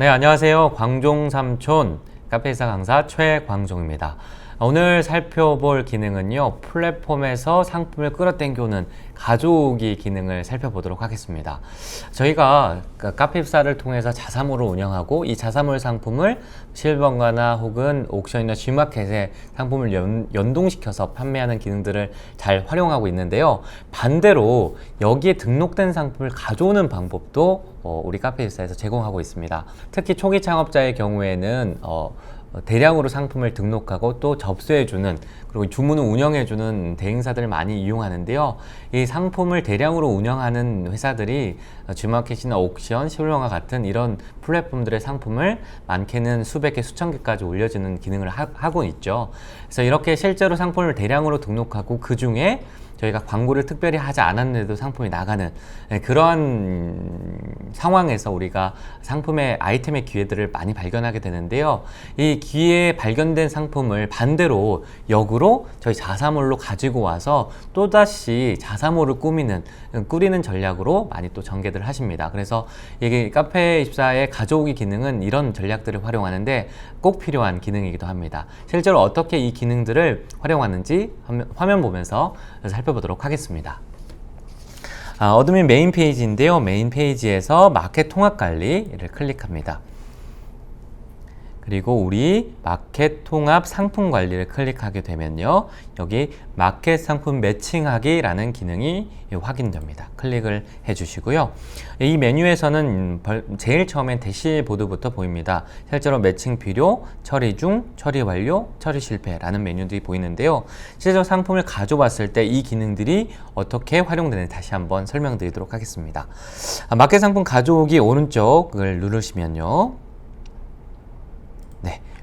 네, 안녕하세요. 광종 삼촌 카페이사 강사 최광종입니다. 오늘 살펴볼 기능은요, 플랫폼에서 상품을 끌어당겨오는 가져오기 기능을 살펴보도록 하겠습니다. 저희가 그 카페 입사를 통해서 자사몰을 운영하고 이 자사몰 상품을 실버가나 혹은 옥션이나 G마켓에 상품을 연, 연동시켜서 판매하는 기능들을 잘 활용하고 있는데요. 반대로 여기에 등록된 상품을 가져오는 방법도 어, 우리 카페 입사에서 제공하고 있습니다. 특히 초기 창업자의 경우에는 어, 대량으로 상품을 등록하고 또 접수해주는 그리고 주문을 운영해주는 대행사들을 많이 이용하는데요. 이 상품을 대량으로 운영하는 회사들이 G마켓이나 옥션, 실용화 같은 이런 플랫폼들의 상품을 많게는 수백 개, 수천 개까지 올려주는 기능을 하, 하고 있죠. 그래서 이렇게 실제로 상품을 대량으로 등록하고 그 중에 저희가 광고를 특별히 하지 않았는데도 상품이 나가는 네, 그러한 상황에서 우리가 상품의 아이템의 기회들을 많이 발견하게 되는데요. 이 기회에 발견된 상품을 반대로 역으로 저희 자사몰로 가지고 와서 또다시 자사몰을 꾸미는 꾸리는 전략으로 많이 또 전개들 하십니다. 그래서 이게 카페 입사의 가져오기 기능은 이런 전략들을 활용하는데 꼭 필요한 기능이기도 합니다. 실제로 어떻게 이 기능들을 활용하는지 화면 보면서 살펴 보도록 하겠습니다. 아, 어드민 메인 페이지인데요. 메인 페이지에서 마켓 통합 관리를 클릭합니다. 그리고 우리 마켓 통합 상품 관리를 클릭하게 되면요. 여기 마켓 상품 매칭하기라는 기능이 확인됩니다. 클릭을 해 주시고요. 이 메뉴에서는 제일 처음엔 대시보드부터 보입니다. 실제로 매칭 필요, 처리 중, 처리 완료, 처리 실패라는 메뉴들이 보이는데요. 실제로 상품을 가져왔을 때 이 기능들이 어떻게 활용되는지 다시 한번 설명드리도록 하겠습니다. 아, 마켓 상품 가져오기 오른쪽을 누르시면요.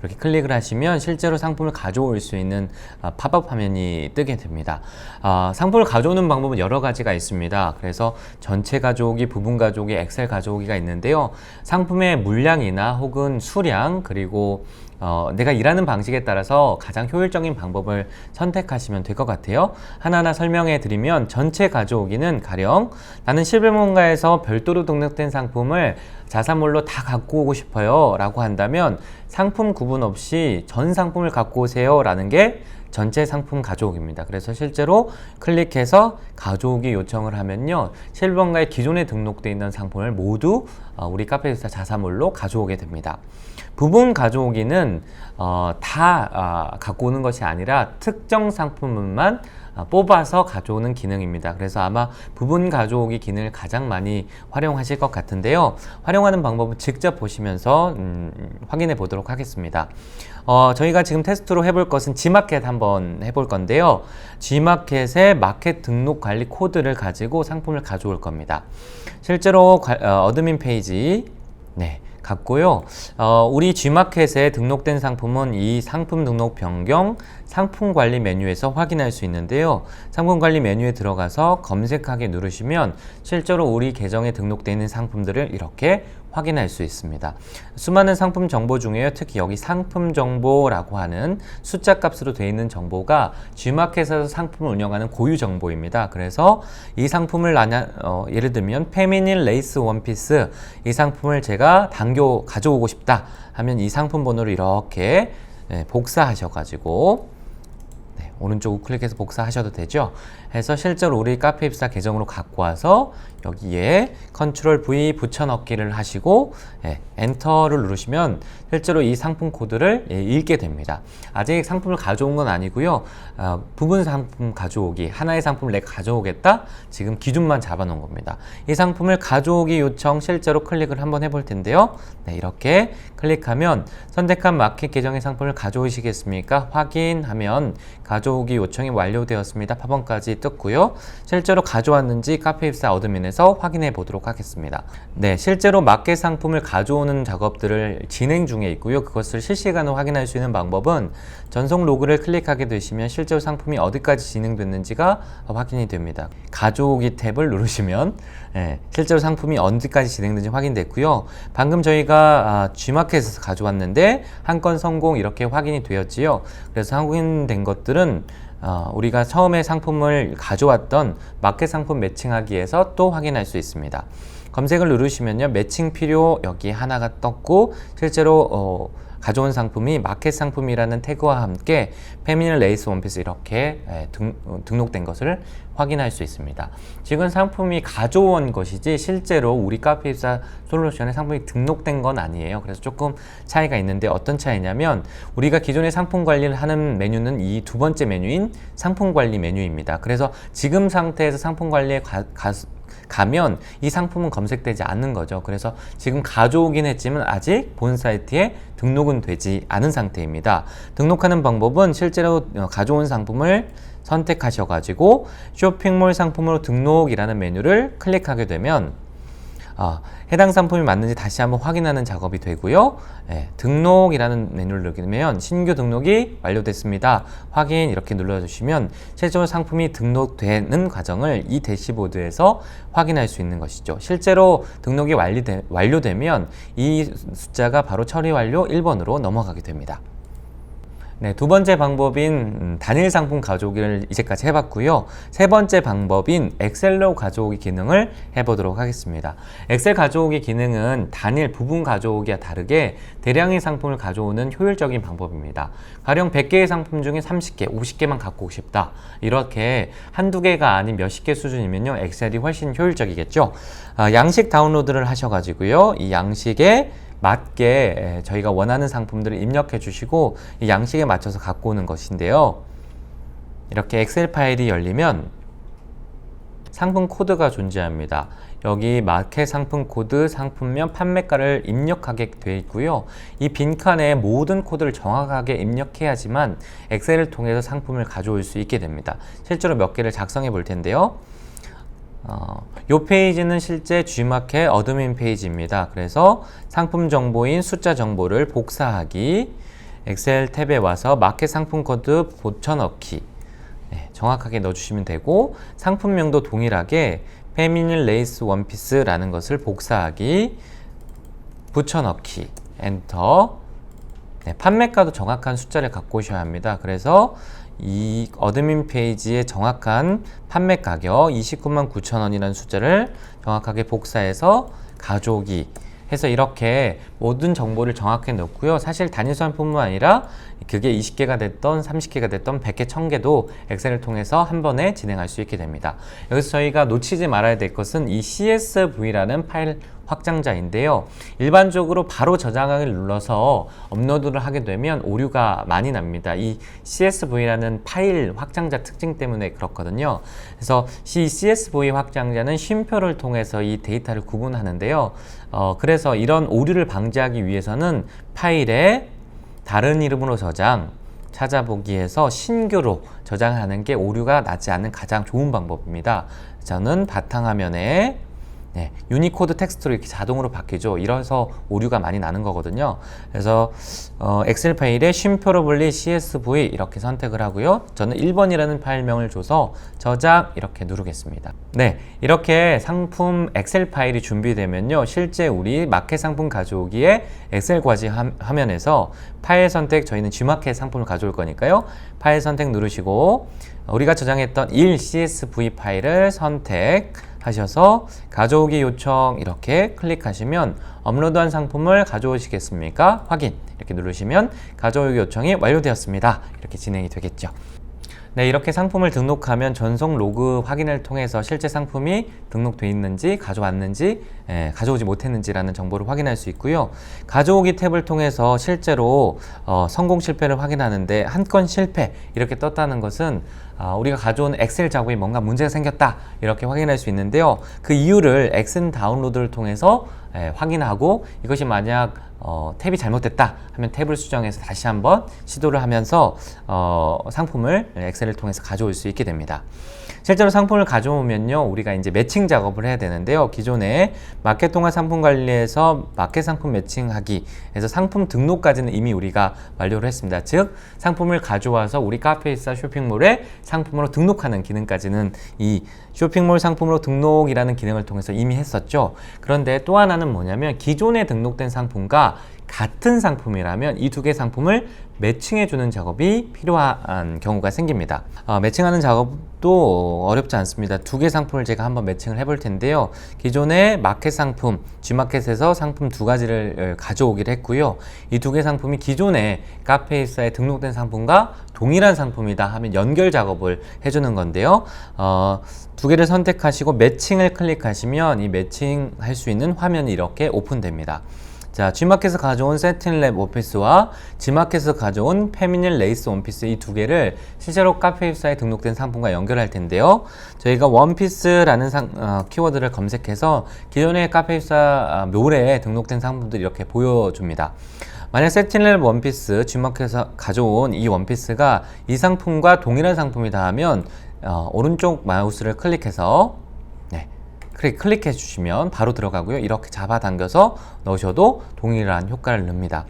네. 이렇게 클릭을 하시면 실제로 상품을 가져올 수 있는 아, 팝업 화면이 뜨게 됩니다. 아, 상품을 가져오는 방법은 여러 가지가 있습니다. 그래서 전체 가져오기, 부분 가져오기, 엑셀 가져오기가 있는데요. 상품의 물량이나 혹은 수량 그리고 어, 내가 일하는 방식에 따라서 가장 효율적인 방법을 선택하시면 될 것 같아요. 하나하나 설명해 드리면 전체 가져오기는 가령 나는 실버몬가에서 별도로 등록된 상품을 자사몰로 다 갖고 오고 싶어요 라고 한다면 상품 구분 없이 전 상품을 갖고 오세요 라는 게 전체 상품 가져오기입니다. 그래서 실제로 클릭해서 가져오기 요청을 하면요. 실버가에 기존에 등록되어 있는 상품을 모두 어, 우리 카페에서 자사몰로 가져오게 됩니다. 부분 가져오기는 어, 다 어, 갖고 오는 것이 아니라 특정 상품만 아, 뽑아서 가져오는 기능입니다. 그래서 아마 부분 가져오기 기능을 가장 많이 활용하실 것 같은데요. 활용하는 방법은 직접 보시면서 음, 확인해 보도록 하겠습니다. 어, 저희가 지금 테스트로 해볼 것은 G마켓 한번 해볼 건데요. G마켓의 마켓 등록 관리 코드를 가지고 상품을 가져올 겁니다. 실제로 어, 어드민 페이지 네. 같고요. 어, 우리 G마켓에 등록된 상품은 이 상품 등록 변경 상품 관리 메뉴에서 확인할 수 있는데요. 상품 관리 메뉴에 들어가서 검색하기 누르시면 실제로 우리 계정에 등록되어 있는 상품들을 이렇게 확인할 수 있습니다. 수많은 상품 정보 중에 특히 여기 상품 정보라고 하는 숫자 값으로 되어 있는 정보가 G마켓에서 상품을 운영하는 고유 정보입니다. 그래서 이 상품을 나냐, 어, 예를 들면 페미닐 레이스 원피스 이 상품을 제가 당겨 가져오고 싶다 하면 이 상품 번호를 이렇게 네, 복사하셔가지고 오른쪽 우클릭해서 복사하셔도 되죠. 해서 실제로 우리 카페 입사 계정으로 갖고 와서 여기에 컨트롤 V 붙여넣기를 하시고 예, 엔터를 누르시면 실제로 이 상품 코드를 예, 읽게 됩니다. 아직 상품을 가져온 건 아니고요. 어, 부분 상품 가져오기 하나의 상품을 내가 가져오겠다. 지금 기준만 잡아놓은 겁니다. 이 상품을 가져오기 요청 실제로 클릭을 한번 해볼 텐데요. 네, 이렇게 클릭하면 선택한 마켓 계정의 상품을 가져오시겠습니까? 확인하면 가져오기 요청이 완료되었습니다. 팝업까지 떴고요. 실제로 가져왔는지 카페 입사 어드민에 서 확인해 보도록 하겠습니다. 네, 실제로 마켓 상품을 가져오는 작업들을 진행 중에 있고요. 그것을 실시간으로 확인할 수 있는 방법은 전송 로그를 클릭하게 되시면 실제로 상품이 어디까지 진행됐는지가 확인이 됩니다. 가져오기 탭을 누르시면 네, 실제로 상품이 언제까지 진행된지 확인됐고요. 방금 저희가 아, G마켓에서 가져왔는데 한 건 성공 이렇게 확인이 되었지요. 그래서 확인된 것들은 어, 우리가 처음에 상품을 가져왔던 마켓 상품 매칭하기에서 또 확인할 수 있습니다. 검색을 누르시면요. 매칭 필요 여기 하나가 떴고 실제로 어, 가져온 상품이 마켓 상품이라는 태그와 함께 페미닐 레이스 원피스 이렇게 예, 등, 어, 등록된 것을 확인할 수 있습니다. 지금 상품이 가져온 것이지 실제로 우리 카페 입사 솔루션에 상품이 등록된 건 아니에요. 그래서 조금 차이가 있는데 어떤 차이냐면 우리가 기존에 상품 관리를 하는 메뉴는 이 두 번째 메뉴인 상품 관리 메뉴입니다. 그래서 지금 상태에서 상품 관리에 가, 가, 가면 이 상품은 검색되지 않는 거죠. 그래서 지금 가져오긴 했지만 아직 본 사이트에 등록은 되지 않은 상태입니다. 등록하는 방법은 실제로 어, 가져온 상품을 선택하셔가지고 쇼핑몰 상품으로 등록이라는 메뉴를 클릭하게 되면 어, 해당 상품이 맞는지 다시 한번 확인하는 작업이 되고요. 예, 등록이라는 메뉴를 누르면 신규 등록이 완료됐습니다. 확인 이렇게 눌러주시면 최종 상품이 등록되는 과정을 이 대시보드에서 확인할 수 있는 것이죠. 실제로 등록이 완료되, 완료되면 이 숫자가 바로 처리 완료 1번으로 넘어가게 됩니다. 네, 두 번째 방법인 음, 단일 상품 가져오기를 이제까지 해봤고요. 세 번째 방법인 엑셀로 가져오기 기능을 해보도록 하겠습니다. 엑셀 가져오기 기능은 단일 부분 가져오기와 다르게 대량의 상품을 가져오는 효율적인 방법입니다. 가령 100개의 상품 중에 30개, 50개만 갖고 싶다. 이렇게 한두 개가 아닌 몇십 개 수준이면요. 엑셀이 훨씬 효율적이겠죠. 아, 양식 다운로드를 하셔가지고요. 이 양식에 맞게 저희가 원하는 상품들을 입력해 주시고 이 양식에 맞춰서 갖고 오는 것인데요. 이렇게 엑셀 파일이 열리면 상품 코드가 존재합니다. 여기 마켓 상품 코드, 상품명, 판매가를 입력하게 되어 있고요. 이 빈칸에 모든 코드를 정확하게 입력해야지만 엑셀을 통해서 상품을 가져올 수 있게 됩니다. 실제로 몇 개를 작성해 볼 텐데요. 어, 이 페이지는 실제 G마켓 어드민 페이지입니다. 그래서 상품 정보인 숫자 정보를 복사하기, 엑셀 탭에 와서 마켓 상품 코드 붙여넣기 네, 정확하게 넣어주시면 되고 상품명도 동일하게 페미닐 레이스 원피스라는 것을 복사하기, 붙여넣기, 엔터 네, 판매가도 정확한 숫자를 갖고 오셔야 합니다. 그래서 이 어드민 페이지의 정확한 판매 가격 29만 9천 원이라는 숫자를 정확하게 복사해서 가져오기 해서 이렇게 모든 정보를 정확하게 넣고요. 사실 단일 수환뿐만 아니라 그게 20개가 됐던 30개가 됐던 100개, 1000개도 엑셀을 통해서 한 번에 진행할 수 있게 됩니다. 여기서 저희가 놓치지 말아야 될 것은 이 CSV라는 파일 확장자인데요. 일반적으로 바로 저장하기를 눌러서 업로드를 하게 되면 오류가 많이 납니다. 이 CSV라는 파일 확장자 특징 때문에 그렇거든요. 그래서 이 CSV 확장자는 쉼표를 통해서 이 데이터를 구분하는데요. 어, 그래서 이런 오류를 방지하기 위해서는 파일에 다른 이름으로 저장, 찾아보기에서 신규로 저장하는 게 오류가 나지 않는 가장 좋은 방법입니다. 저는 바탕화면에 네, 유니코드 텍스트로 이렇게 자동으로 바뀌죠. 이래서 오류가 많이 나는 거거든요. 그래서 어, 엑셀 파일에 쉼표로 분리 CSV 이렇게 선택을 하고요. 저는 1번이라는 파일명을 줘서 저장 이렇게 누르겠습니다. 네, 이렇게 상품 엑셀 파일이 준비되면요. 실제 우리 마켓 상품 가져오기에 엑셀 과지 화면에서 파일 선택 저희는 G마켓 상품을 가져올 거니까요. 파일 선택 누르시고 우리가 저장했던 1 CSV 파일을 선택 하셔서 가져오기 요청 이렇게 클릭하시면 업로드한 상품을 가져오시겠습니까? 확인 이렇게 누르시면 가져오기 요청이 완료되었습니다. 이렇게 진행이 되겠죠. 네, 이렇게 상품을 등록하면 전송 로그 확인을 통해서 실제 상품이 등록돼 있는지 가져왔는지 예, 가져오지 못했는지라는 정보를 확인할 수 있고요. 가져오기 탭을 통해서 실제로 어, 성공 실패를 확인하는데 한 건 실패 이렇게 떴다는 것은 어, 우리가 가져온 엑셀 작업에 뭔가 문제가 생겼다 이렇게 확인할 수 있는데요. 그 이유를 엑셀 다운로드를 통해서 예, 확인하고 이것이 만약 어, 탭이 잘못됐다 하면 탭을 수정해서 다시 한번 시도를 하면서 어, 상품을 엑셀을 통해서 가져올 수 있게 됩니다. 실제로 상품을 가져오면요, 우리가 이제 매칭 작업을 해야 되는데요. 기존에 마켓 통화 상품 관리에서 마켓 상품 매칭하기, 해서 상품 등록까지는 이미 우리가 완료를 했습니다. 즉, 상품을 가져와서 우리 카페이사 쇼핑몰에 상품으로 등록하는 기능까지는 이 쇼핑몰 상품으로 등록이라는 기능을 통해서 이미 했었죠. 그런데 또 하나는 뭐냐면 기존에 등록된 상품과 같은 상품이라면 이 두 개 상품을 매칭해 주는 작업이 필요한 경우가 생깁니다. 어, 매칭하는 작업 도 어렵지 않습니다. 두 개 상품을 제가 한번 매칭을 해볼 텐데요. 기존의 마켓 상품, G마켓에서 상품 두 가지를 가져오기로 했고요. 이 두 개 상품이 기존의 카페이사에 등록된 상품과 동일한 상품이다 하면 연결 작업을 해주는 건데요. 어, 두 개를 선택하시고 매칭을 클릭하시면 이 매칭할 수 있는 화면이 이렇게 오픈됩니다. 자, G마켓에서 가져온 세틴랩 원피스와 G마켓에서 가져온 페미닐 레이스 원피스 이 두 개를 실제로 카페 입사에 등록된 상품과 연결할 텐데요. 저희가 원피스라는 상, 어, 키워드를 검색해서 기존의 카페 입사 묘래에 등록된 상품들이 이렇게 보여줍니다. 만약 세틴랩 원피스 G마켓에서 가져온 이 원피스가 이 상품과 동일한 상품이다 하면 어, 오른쪽 마우스를 클릭해서 네, 클릭, 클릭해 주시면 바로 들어가고요. 이렇게 잡아당겨서 넣으셔도 동일한 효과를 냅니다.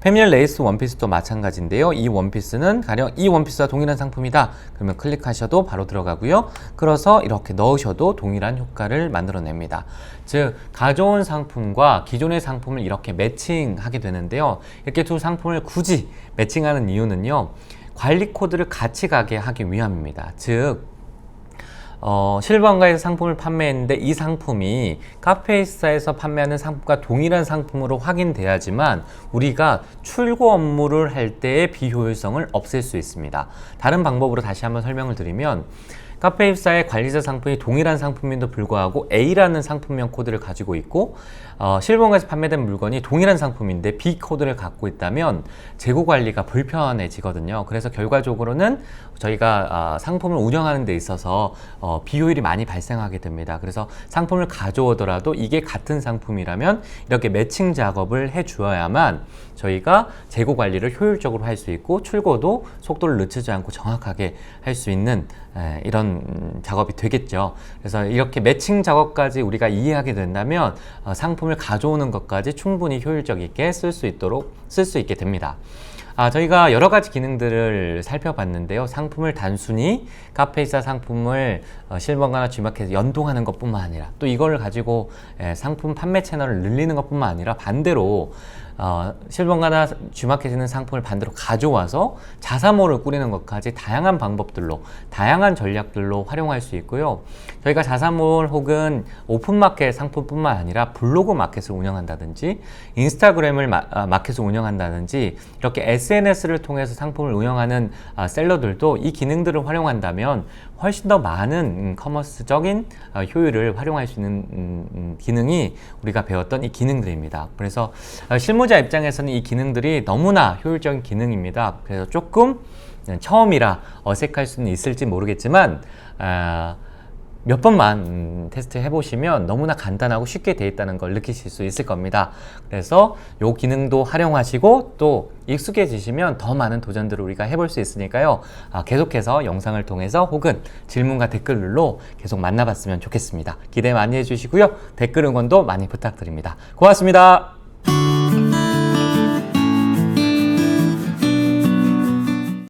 페미닐 레이스 원피스도 마찬가지인데요. 이 원피스는 가령 이 원피스와 동일한 상품이다. 그러면 클릭하셔도 바로 들어가고요. 끌어서 이렇게 넣으셔도 동일한 효과를 만들어냅니다. 즉 가져온 상품과 기존의 상품을 이렇게 매칭하게 되는데요. 이렇게 두 상품을 굳이 매칭하는 이유는요. 관리 코드를 같이 가게 하기 위함입니다. 즉 어, 실버한가에서 상품을 판매했는데 이 상품이 카페이사에서 판매하는 상품과 동일한 상품으로 확인돼야지만 우리가 출고 업무를 할 때의 비효율성을 없앨 수 있습니다. 다른 방법으로 다시 한번 설명을 드리면 카페입사의 관리자 상품이 동일한 상품임에도 불구하고 A라는 상품명 코드를 가지고 있고 어, 실버가에서 판매된 물건이 동일한 상품인데 B 코드를 갖고 있다면 재고 관리가 불편해지거든요. 그래서 결과적으로는 저희가 어, 상품을 운영하는 데 있어서 어, 비효율이 많이 발생하게 됩니다. 그래서 상품을 가져오더라도 이게 같은 상품이라면 이렇게 매칭 작업을 해 주어야만 저희가 재고 관리를 효율적으로 할 수 있고 출고도 속도를 늦추지 않고 정확하게 할 수 있는 에, 이런 음, 작업이 되겠죠. 그래서 이렇게 매칭 작업까지 우리가 이해하게 된다면 어, 상품을 가져오는 것까지 충분히 효율적이게 쓸 수 있도록 쓸 수 있게 됩니다. 아, 저희가 여러 가지 기능들을 살펴봤는데요. 상품을 단순히 카페이사 상품을 어, 실버가나 G마켓에 연동하는 것뿐만 아니라 또 이걸 가지고 에, 상품 판매 채널을 늘리는 것뿐만 아니라 반대로 어, 실버가나 G마켓에 있는 상품을 반대로 가져와서 자사모를 꾸리는 것까지 다양한 방법들로 다양한 전략들로 활용할 수 있고요. 저희가 자사몰 혹은 오픈마켓 상품뿐만 아니라 블로그 마켓을 운영한다든지 인스타그램을 마, 아, 마켓을 운영한다든지 이렇게 SNS를 통해서 상품을 운영하는 아, 셀러들도 이 기능들을 활용한다면 훨씬 더 많은 음, 커머스적인 어, 효율을 활용할 수 있는 음, 음, 기능이 우리가 배웠던 이 기능들입니다. 그래서 어, 실무 자 입장에서는 이 기능들이 너무나 효율적인 기능입니다. 그래서 조금 처음이라 어색할 수는 있을지 모르겠지만 아, 몇 번만 음, 테스트 해보시면 너무나 간단하고 쉽게 되어 있다는 걸 느끼실 수 있을 겁니다. 그래서 이 기능도 활용하시고 또 익숙해지시면 더 많은 도전들을 우리가 해볼 수 있으니까요. 아, 계속해서 영상을 통해서 혹은 질문과 댓글로 계속 만나봤으면 좋겠습니다. 기대 많이 해주시고요. 댓글 응원도 많이 부탁드립니다. 고맙습니다.